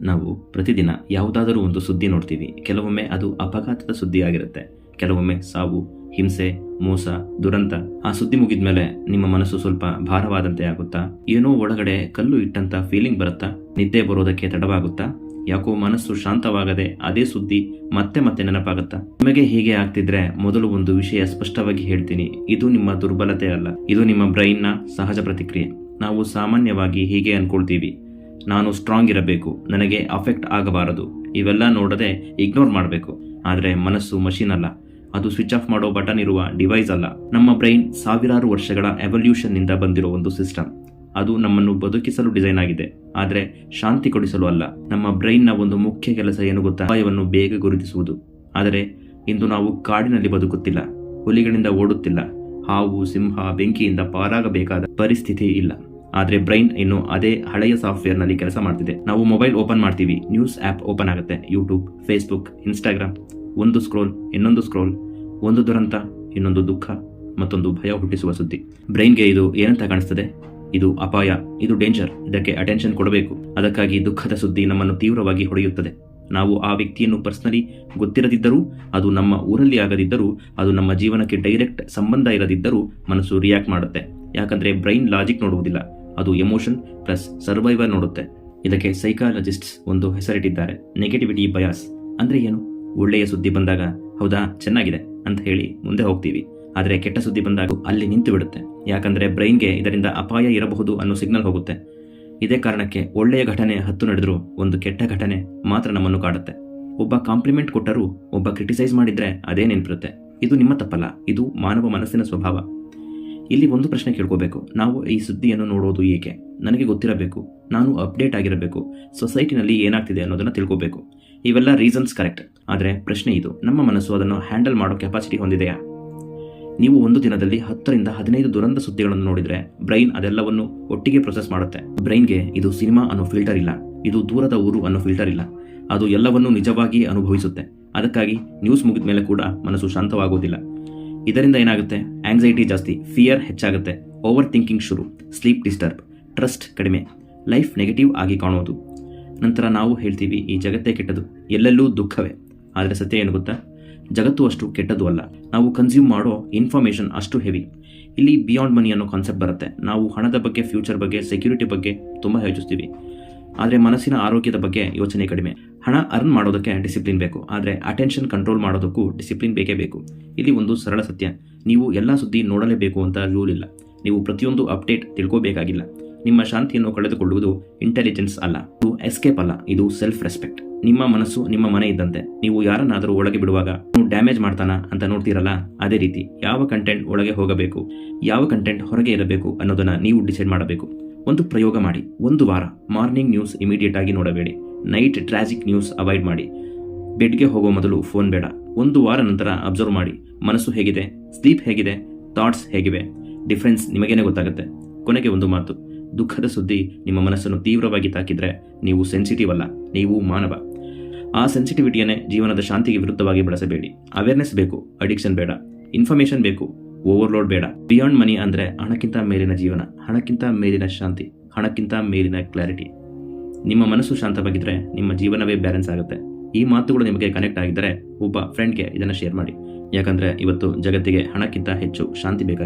ನಾವು ಪ್ರತಿದಿನ ಯಾವುದಾದರೂ ಒಂದು ಸುದ್ದಿ ನೋಡ್ತೀವಿ. ಕೆಲವೊಮ್ಮೆ ಅದು ಅಪಘಾತದ ಸುದ್ದಿ ಆಗಿರುತ್ತೆ ಕೆಲವೊಮ್ಮೆ ಸಾವು, ಹಿಂಸೆ, ಮೋಸ, ದುರಂತ. ಆ ಸುದ್ದಿ ಮುಗಿದ ಮೇಲೆ ನಿಮ್ಮ ಮನಸ್ಸು ಸ್ವಲ್ಪ ಭಾರವಾದಂತೆ ಆಗುತ್ತಾ? ಏನೋ ಒಳಗಡೆ ಕಲ್ಲು ಇಟ್ಟಂತ ಫೀಲಿಂಗ್ ಬರುತ್ತಾ? ನಿದ್ದೆ ಬರೋದಕ್ಕೆ ತಡವಾಗುತ್ತಾ? ಯಾಕೋ ಮನಸ್ಸು ಶಾಂತವಾಗದೆ ಅದೇ ಸುದ್ದಿ ಮತ್ತೆ ಮತ್ತೆ ನೆನಪಾಗುತ್ತಾ? ನಿಮಗೆ ಹೀಗೆ ಆಗ್ತಿದ್ರೆ ಮೊದಲು ಒಂದು ವಿಷಯ ಸ್ಪಷ್ಟವಾಗಿ ಹೇಳ್ತೀನಿ. ಇದು ನಿಮ್ಮ ದುರ್ಬಲತೆ ಅಲ್ಲ. ಇದು ನಿಮ್ಮ ಬ್ರೈನ್ನ ಸಹಜ ಪ್ರತಿಕ್ರಿಯೆ. ನಾವು ಸಾಮಾನ್ಯವಾಗಿ ಹೀಗೆ ಅನ್ಕೊಳ್ತೀವಿ. ನಾನು ಸ್ಟ್ರಾಂಗ್ ಇರಬೇಕು. ನನಗೆ ಅಫೆಕ್ಟ್ ಆಗಬಾರದು. ಇವೆಲ್ಲ ನೋಡದೆ ಇಗ್ನೋರ್ ಮಾಡಬೇಕು. ಆದರೆ ಮನಸ್ಸು ಮಷೀನ್ ಅಲ್ಲ. ಅದು ಸ್ವಿಚ್ ಆಫ್ ಮಾಡೋ ಬಟನ್ ಇರುವ ಡಿವೈಸ್ ಅಲ್ಲ. ನಮ್ಮ ಬ್ರೈನ್ ಸಾವಿರಾರು ವರ್ಷಗಳ ಎವಲ್ಯೂಷನ್ನಿಂದ ಬಂದಿರೋ ಒಂದು ಸಿಸ್ಟಮ್ ಅದು ನಮ್ಮನ್ನು ಬದುಕಿಸಲು ಡಿಸೈನ್ ಆಗಿದೆ. ಆದರೆ ಶಾಂತಿ ಕೊಡಿಸಲು ಅಲ್ಲ. ನಮ್ಮ ಬ್ರೈನ್ನ ಒಂದು ಮುಖ್ಯ ಕೆಲಸ ಏನು ಗೊತ್ತಾ? ಅಪಾಯವನ್ನು ಬೇಗ ಗುರುತಿಸುವುದು. ಆದರೆ ಇಂದು ನಾವು ಕಾಡಿನಲ್ಲಿ ಬದುಕುತ್ತಿಲ್ಲ. ಹುಲಿಗಳಿಂದ ಓಡುತ್ತಿಲ್ಲ. ಹಾವು, ಸಿಂಹ, ಬೆಂಕಿಯಿಂದ ಪಾರಾಗಬೇಕಾದ ಪರಿಸ್ಥಿತಿ ಇಲ್ಲ. ಆದ್ರೆ ಬ್ರೈನ್ ಇನ್ನು ಅದೇ ಹಳೆಯ ಸಾಫ್ಟ್ವೇರ್ನಲ್ಲಿ ಕೆಲಸ ಮಾಡ್ತಿದೆ. ನಾವು ಮೊಬೈಲ್ ಓಪನ್ ಮಾಡ್ತೀವಿ. ನ್ಯೂಸ್ ಆಪ್ ಓಪನ್ ಆಗುತ್ತೆ. YouTube, Facebook, Instagram. ಒಂದು ಸ್ಕ್ರೋಲ್, ಇನ್ನೊಂದು ಸ್ಕ್ರೋಲ್. ಒಂದು ದುರಂತ, ಇನ್ನೊಂದು ದುಃಖ, ಮತ್ತೊಂದು ಭಯ ಹುಟ್ಟಿಸುವ ಸುದ್ದಿ. ಬ್ರೈನ್ಗೆ ಇದು ಏನಂತ ಕಾಣಿಸ್ತದೆ? ಇದು ಅಪಾಯ, ಇದು ಡೇಂಜರ್. ಇದಕ್ಕೆ ಅಟೆನ್ಷನ್ ಕೊಡಬೇಕು. ಅದಕ್ಕಾಗಿ ದುಃಖದ ಸುದ್ದಿ ನಮ್ಮನ್ನು ತೀವ್ರವಾಗಿ ಹೊಡೆಯುತ್ತದೆ. ನಾವು ಆ ವ್ಯಕ್ತಿಯನ್ನು ಪರ್ಸನಲಿ ಗೊತ್ತಿರದಿದ್ದರೂ, ಅದು ನಮ್ಮ ಊರಲ್ಲಿ ಆಗದಿದ್ದರೂ, ಅದು ನಮ್ಮ ಜೀವನಕ್ಕೆ ಡೈರೆಕ್ಟ್ ಸಂಬಂಧ ಇರದಿದ್ದರೂ ಮನಸ್ಸು ರಿಯಾಕ್ಟ್ ಮಾಡುತ್ತೆ. ಯಾಕಂದ್ರೆ ಬ್ರೈನ್ ಲಾಜಿಕ್ ನೋಡುವುದಿಲ್ಲ. ಅದು ಎಮೋಷನ್ ಪ್ಲಸ್ ಸರ್ವೈವರ್ ನೋಡುತ್ತೆ. ಇದಕ್ಕೆ ಸೈಕಾಲಜಿಸ್ಟ್ಸ್ ಒಂದು ಹೆಸರಿಟ್ಟಿದ್ದಾರೆ. Negativity bias. ಅಂದರೆ ಏನು? ಒಳ್ಳೆಯ ಸುದ್ದಿ ಬಂದಾಗ, ಹೌದಾ? ಚೆನ್ನಾಗಿದೆ ಅಂತ ಹೇಳಿ ಮುಂದೆ ಹೋಗ್ತೀವಿ. ಆದರೆ ಕೆಟ್ಟ ಸುದ್ದಿ ಬಂದಾಗ ಅಲ್ಲಿ ನಿಂತು ಬಿಡುತ್ತೆ. ಯಾಕಂದರೆ ಬ್ರೈನ್ಗೆ ಇದರಿಂದ ಅಪಾಯ ಇರಬಹುದು ಅನ್ನೋ ಸಿಗ್ನಲ್ ಹೋಗುತ್ತೆ. ಇದೇ ಕಾರಣಕ್ಕೆ ಒಳ್ಳೆಯ ಘಟನೆ ಹತ್ತು ನಡೆದರೂ ಒಂದು ಕೆಟ್ಟ ಘಟನೆ ಮಾತ್ರ ನಮ್ಮನ್ನು ಕಾಡುತ್ತೆ. ಒಬ್ಬ ಕಾಂಪ್ಲಿಮೆಂಟ್ ಕೊಟ್ಟರೂ ಒಬ್ಬ ಕ್ರಿಟಿಸೈಸ್ ಮಾಡಿದರೆ ಅದೇ ನೆನಪಿರುತ್ತೆ. ಇದು ನಿಮ್ಮ ತಪ್ಪಲ್ಲ. ಇದು ಮಾನವ ಮನಸ್ಸಿನ ಸ್ವಭಾವ. ಇಲ್ಲಿ ಒಂದು ಪ್ರಶ್ನೆ ಕೇಳ್ಕೋಬೇಕು. ನಾವು ಈ ಸುದ್ದಿಯನ್ನು ನೋಡೋದು ಏಕೆ? ನನಗೆ ಗೊತ್ತಿರಬೇಕು. ನಾನು ಅಪ್ಡೇಟ್ ಆಗಿರಬೇಕು. ಸೊಸೈಟಿನಲ್ಲಿ ಏನಾಗ್ತಿದೆ ಅನ್ನೋದನ್ನು ತಿಳ್ಕೋಬೇಕು. ಇವೆಲ್ಲ ರೀಸನ್ಸ್ ಕರೆಕ್ಟ್. ಆದರೆ ಪ್ರಶ್ನೆ ಇದು. ನಮ್ಮ ಮನಸ್ಸು ಅದನ್ನು ಹ್ಯಾಂಡಲ್ ಮಾಡೋ ಕೆಪಾಸಿಟಿ ಹೊಂದಿದೆಯಾ? ನೀವು ಒಂದು ದಿನದಲ್ಲಿ ಹತ್ತರಿಂದ ಹದಿನೈದು ದುರಂತ ಸುದ್ದಿಗಳನ್ನು ನೋಡಿದರೆ ಬ್ರೈನ್ ಅದೆಲ್ಲವನ್ನು ಒಟ್ಟಿಗೆ ಪ್ರೊಸೆಸ್ ಮಾಡುತ್ತೆ. ಬ್ರೈನ್ಗೆ ಇದು ಸಿನಿಮಾ ಅನ್ನೋ ಫಿಲ್ಟರ್ ಇಲ್ಲ. ಇದು ದೂರದ ಊರು ಅನ್ನೋ ಫಿಲ್ಟರ್ ಇಲ್ಲ. ಅದು ಎಲ್ಲವನ್ನೂ ನಿಜವಾಗಿ ಅನುಭವಿಸುತ್ತೆ. ಅದಕ್ಕಾಗಿ ನ್ಯೂಸ್ ಮುಗಿದ ಮೇಲೆ ಕೂಡ ಮನಸ್ಸು ಶಾಂತವಾಗುವುದಿಲ್ಲ ಇದರಿಂದ ಏನಾಗುತ್ತೆ? ಆಂಗ್ಸೈಟಿ ಜಾಸ್ತಿ ಫಿಯರ್ ಹೆಚ್ಚಾಗುತ್ತೆ. ಓವರ್ ಥಿಂಕಿಂಗ್ ಶುರು ಸ್ಲೀಪ್ ಡಿಸ್ಟರ್ಬ್ ಟ್ರಸ್ಟ್ ಕಡಿಮೆ ಲೈಫ್ ನೆಗೆಟಿವ್ ಆಗಿ ಕಾಣುವುದು. ನಂತರ ನಾವು ಹೇಳ್ತೀವಿ, ಈ ಜಗತ್ತೇ ಕೆಟ್ಟದು, ಎಲ್ಲೆಲ್ಲೂ ದುಃಖವೇ. ಆದರೆ ಸತ್ಯ ಏನು ಗೊತ್ತಾ? ಜಗತ್ತು ಅಷ್ಟು ಕೆಟ್ಟದ್ದು ಅಲ್ಲ. ನಾವು ಕನ್ಸ್ಯೂಮ್ ಮಾಡೋ ಇನ್ಫಾರ್ಮೇಷನ್ ಅಷ್ಟು ಹೆವಿ ಇಲ್ಲಿ ಬಿಯಾಂಡ್ ಮನಿ ಅನ್ನೋ ಕಾನ್ಸೆಪ್ಟ್ ಬರುತ್ತೆ. ನಾವು ಹಣದ ಬಗ್ಗೆ ಫ್ಯೂಚರ್ ಬಗ್ಗೆ ಸೆಕ್ಯೂರಿಟಿ ಬಗ್ಗೆ ತುಂಬ ಯೋಚಿಸ್ತೀವಿ. ಆದರೆ ಮನಸ್ಸಿನ ಆರೋಗ್ಯದ ಬಗ್ಗೆ ಯೋಚನೆ ಕಡಿಮೆ. ಹಣ ಅರ್ನ್ ಮಾಡೋದಕ್ಕೆ ಡಿಸಿಪ್ಲಿನ್ ಬೇಕು. ಆದರೆ ಅಟೆನ್ಷನ್ ಕಂಟ್ರೋಲ್ ಮಾಡೋದಕ್ಕೂ ಡಿಸಿಪ್ಲಿನ್ ಬೇಕೇ ಬೇಕು. ಇಲ್ಲಿ ಒಂದು ಸರಳ ಸತ್ಯ. ನೀವು ಎಲ್ಲ ಸುದ್ದಿ ನೋಡಲೇಬೇಕು ಅಂತ ರೂಲ್ ಇಲ್ಲ. ನೀವು ಪ್ರತಿಯೊಂದು ಅಪ್ಡೇಟ್ ತಿಳ್ಕೋಬೇಕಾಗಿಲ್ಲ. ನಿಮ್ಮ ಶಾಂತಿಯನ್ನು ಕಳೆದುಕೊಳ್ಳುವುದು ಇಂಟೆಲಿಜೆನ್ಸ್ ಅಲ್ಲ. ಇದು ಎಸ್ಕೇಪ್ ಅಲ್ಲ. ಇದು ಸೆಲ್ಫ್ ರೆಸ್ಪೆಕ್ಟ್ ನಿಮ್ಮ ಮನಸ್ಸು ನಿಮ್ಮ ಮನೆ ಇದ್ದಂತೆ. ನೀವು ಯಾರನ್ನಾದರೂ ಒಳಗೆ ಬಿಡುವಾಗ ನೀವು ಡ್ಯಾಮೇಜ್ ಮಾಡ್ತಾನ ಅಂತ ನೋಡ್ತೀರಲ್ಲ? ಅದೇ ರೀತಿ ಯಾವ ಕಂಟೆಂಟ್ ಒಳಗೆ ಹೋಗಬೇಕು? ಯಾವ ಕಂಟೆಂಟ್ ಹೊರಗೆ ಇರಬೇಕು ಅನ್ನೋದನ್ನ ನೀವು ಡಿಸೈಡ್ ಮಾಡಬೇಕು. ಒಂದು ಪ್ರಯೋಗ ಮಾಡಿ. ಒಂದು ವಾರ. ಮಾರ್ನಿಂಗ್ ನ್ಯೂಸ್ ಇಮಿಡಿಯೇಟ್ ಆಗಿ ನೋಡಬೇಡಿ. ನೈಟ್ ಟ್ರಾಜಿಕ್ ನ್ಯೂಸ್ ಅವಾಯ್ಡ್ ಮಾಡಿ. ಬೆಡ್ಗೆ ಹೋಗೋ ಮೊದಲು ಫೋನ್ ಬೇಡ. ಒಂದು ವಾರ ನಂತರ ಅಬ್ಸರ್ವ್ ಮಾಡಿ. ಮನಸ್ಸು ಹೇಗಿದೆ? ಸ್ಲೀಪ್ ಹೇಗಿದೆ? ಥಾಟ್ಸ್ ಹೇಗಿವೆ? ಡಿಫ್ರೆನ್ಸ್ ನಿಮಗೇನೆ ಗೊತ್ತಾಗುತ್ತೆ. ಕೊನೆಗೆ ಒಂದು ಮಾತು. ದುಃಖದ ಸುದ್ದಿ ನಿಮ್ಮ ಮನಸ್ಸನ್ನು ತೀವ್ರವಾಗಿ ತಾಕಿದ್ರೆ ನೀವು ಸೆನ್ಸಿಟಿವ್ ಅಲ್ಲ. ನೀವು ಮಾನವ. ಆ ಸೆನ್ಸಿಟಿವಿಟಿಯನ್ನೇ ಜೀವನದ ಶಾಂತಿಗೆ ವಿರುದ್ಧವಾಗಿ ಬಳಸಬೇಡಿ. ಅವೇರ್ನೆಸ್ ಬೇಕು. ಅಡಿಕ್ಷನ್ ಬೇಡ. ಇನ್ಫಾರ್ಮೇಷನ್ ಬೇಕು. ಓವರ್ಲೋಡ್ ಬೇಡ. ಬಿಯಾಂಡ್ ಮನಿ ಅಂದರೆ ಹಣಕ್ಕಿಂತ ಮೇಲಿನ ಜೀವನ, ಹಣಕ್ಕಿಂತ ಮೇಲಿನ ಶಾಂತಿ, ಹಣಕ್ಕಿಂತ ಮೇಲಿನ ಕ್ಲಾರಿಟಿ ನಿಮ್ಮ ಮನಸ್ಸು ಶಾಂತವಾಗಿದ್ದರೆ ನಿಮ್ಮ ಜೀವನವೇ ಬ್ಯಾಲೆನ್ಸ್ ಆಗುತ್ತೆ. ಈ ಮಾತುಗಳು ನಿಮಗೆ ಕನೆಕ್ಟ್ ಆಗಿದ್ದರೆ ಒಬ್ಬ ಫ್ರೆಂಡ್ಗೆ ಇದನ್ನು ಶೇರ್ ಮಾಡಿ. ಯಾಕಂದ್ರೆ ಇವತ್ತು ಜಗತ್ತಿಗೆ ಹಣಕ್ಕಿಂತ ಹೆಚ್ಚು ಶಾಂತಿ ಬೇಕಾಗಿದೆ.